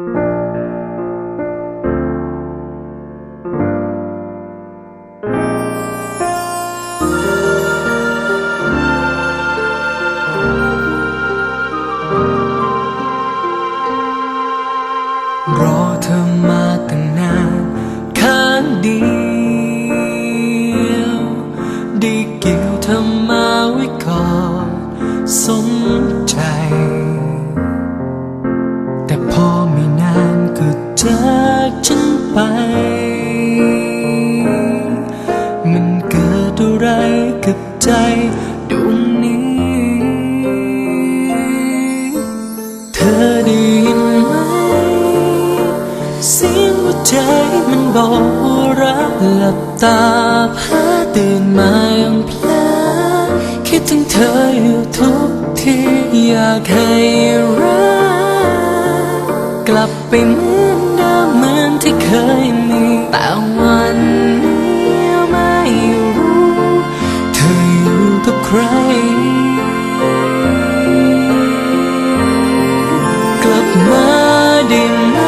รอเธอมาตั้งนานข้างเดียวได้เกี่ยวเธอมาไว้ก่อนสน มันเกิดอะไรกับใจดวงนี้ เธอได้ยินไหมเสียงหัวใจมันบอกว่ารักหลับตาพาตื่นมาอย่างเพลอคิดถึงเธออยู่ทุกทีอยากให้รักกลับไปเหมือนเดิมเหมือนที่ เคยมีแต่วันนี้ไม่รู้ เธออยู่กับใคร กลับมาได้ไหม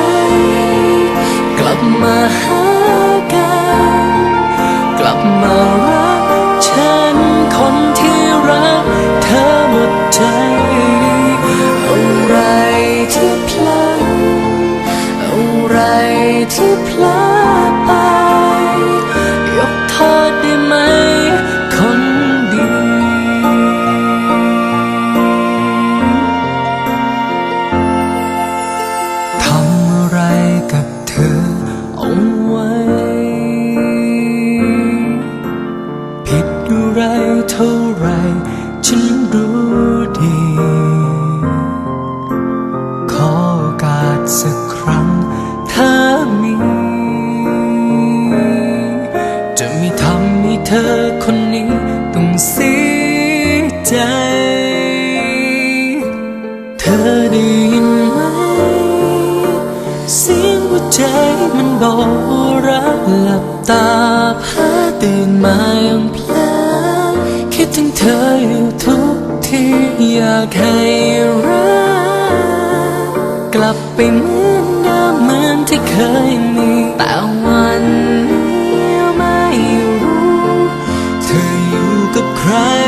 กลับมาหากัน กลับมารักฉันคนที่รัก เธอหมดใจอะไรที่พลังอะไร ที่พลาด เธอคนนี้ต้องเสียใจ เธอได้ยินไหม เสียงหัวใจมันบอกรักหลับตาพาตื่นมาอย่างเพลอคิดถึงเธออยู่ทุกทีอยากให้รักกลับไปเหมือนเดิมเหมือนที่เคยมีแต่วันนี้ไม่ อ